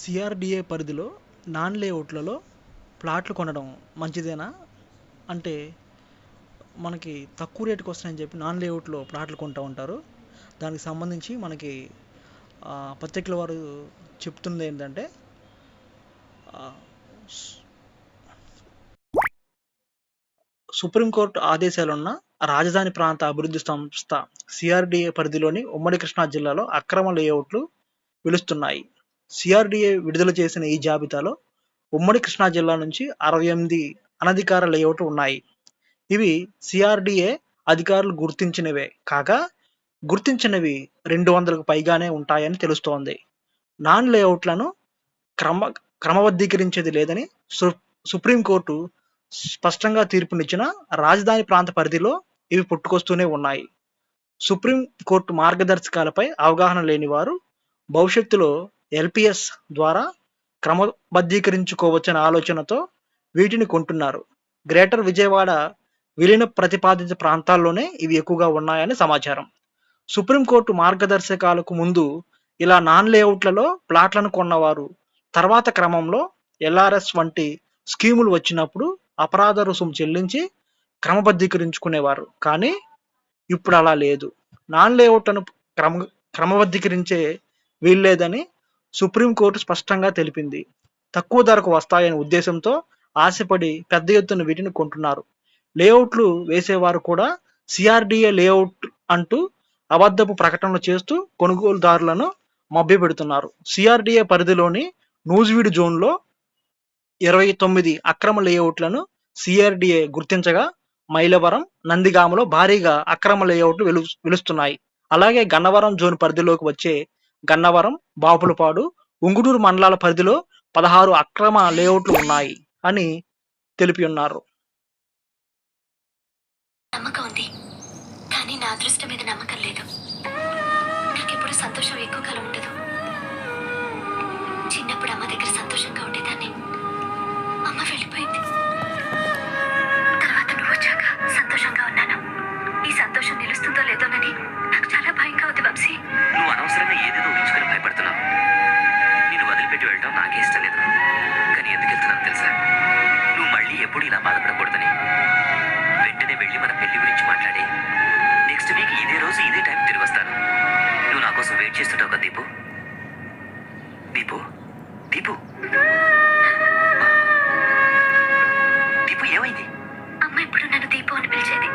CRDA పరిధిలో non లేఅవుట్లలో ప్లాట్లు కొనడం మంచిదేనా? అంటే మనకి తక్కువ రేటుకి వస్తాయని చెప్పి నాన్ లేఅవుట్లో ప్లాట్లు కొంటూ ఉంటారు. దానికి సంబంధించి మనకి పత్రికల వారు చెప్తుంది ఏంటంటే సుప్రీంకోర్టు ఆదేశాలున్న రాజధాని ప్రాంత అభివృద్ధి సంస్థ సిఆర్డిఏ పరిధిలోని ఉమ్మడి కృష్ణా జిల్లాలో అక్రమ లేఅవుట్లు వెలుస్తున్నాయి. సిఆర్డిఏ విడుదల చేసిన ఈ జాబితాలో ఉమ్మడి కృష్ణా జిల్లా నుంచి అరవై ఎనిమిది అనధికార లేఅవుట్ ఉన్నాయి. ఇవి సిఆర్డిఏ అధికారులు గుర్తించినవే కాగా గుర్తించినవి రెండు వందలకు పైగానే ఉంటాయని తెలుస్తోంది. నాన్ లేఅవుట్లను క్రమ క్రమబద్ధీకరించేది లేదని సు సుప్రీంకోర్టు స్పష్టంగా తీర్పునిచ్చిన రాజధాని ప్రాంత పరిధిలో ఇవి పుట్టుకొస్తూనే ఉన్నాయి. సుప్రీంకోర్టు మార్గదర్శకాలపై అవగాహన లేని వారు భవిష్యత్తులో ఎల్పిఎస్ ద్వారా క్రమబద్ధీకరించుకోవచ్చనే ఆలోచనతో వీటిని కొంటున్నారు. గ్రేటర్ విజయవాడ విలీన ప్రతిపాదిత ప్రాంతాల్లోనే ఇవి ఎక్కువగా ఉన్నాయని సమాచారం. సుప్రీంకోర్టు మార్గదర్శకాలకు ముందు ఇలా నాన్ లేఅవుట్లలో ప్లాట్లను కొన్నవారు తర్వాత క్రమంలో ఎల్ఆర్ఎస్ వంటి స్కీములు వచ్చినప్పుడు అపరాధ రుసుము చెల్లించి క్రమబద్ధీకరించుకునేవారు. కానీ ఇప్పుడు అలా లేదు. నాన్ లేఅవుట్లను క్రమ క్రమబద్ధీకరించే వీల్లేదని సుప్రీంకోర్టు స్పష్టంగా తెలిపింది. తక్కువ ధరకు వస్తాయనే ఉద్దేశంతో ఆశపడి పెద్ద ఎత్తున వీటిని కొంటున్నారు. లేఅవుట్లు వేసేవారు కూడా సిఆర్డిఏ లేఅవుట్ అంటూ అబద్ధపు ప్రకటనలు చేస్తూ కొనుగోలుదారులను మభ్యపెడుతున్నారు. సిఆర్డిఏ పరిధిలోని నూజివీడు జోన్లో ఇరవై తొమ్మిది అక్రమ లేఅవుట్లను సిఆర్డిఏ గుర్తించగా మైలవరం నందిగామలో భారీగా అక్రమ లేఅవుట్లు వెలు వెలుస్తున్నాయి. అలాగే గన్నవరం జోన్ పరిధిలోకి వచ్చే గన్నవరం బాపులపాడు ఉంగుటూరు మండలాల పరిధిలో పదహారు అక్రమ లేఅవుట్లు ఉన్నాయి అని తెలిపి ఉన్నారు నమ్మకం ఉంది. కానీ నా అదృష్టం మీద నమ్మకం లేదు. నాకెప్పుడు సంతోషం ఎక్కువ కాలం చేయడం నాకే ఇష్టం లేదు. కానీ ఎందుకు వెళ్తున్నాను తెలుసా? నువ్వు మళ్ళీ ఎప్పుడు ఇలా బాధపడకూడదని. వెంటనే వెళ్ళి మన పెళ్ళి గురించి మాట్లాడి. నెక్స్ట్ వీక్ ఇదే రోజు ఇదే టైం తిరిగి వస్తాను. నువ్వు నా కోసం వెయిట్ చేస్తుంటావు కదా దీపు? దీపు? దీపు? దీపు ఏమైంది? అమ్మ ఇప్పుడు నన్ను దీపు అని పిలిచేది?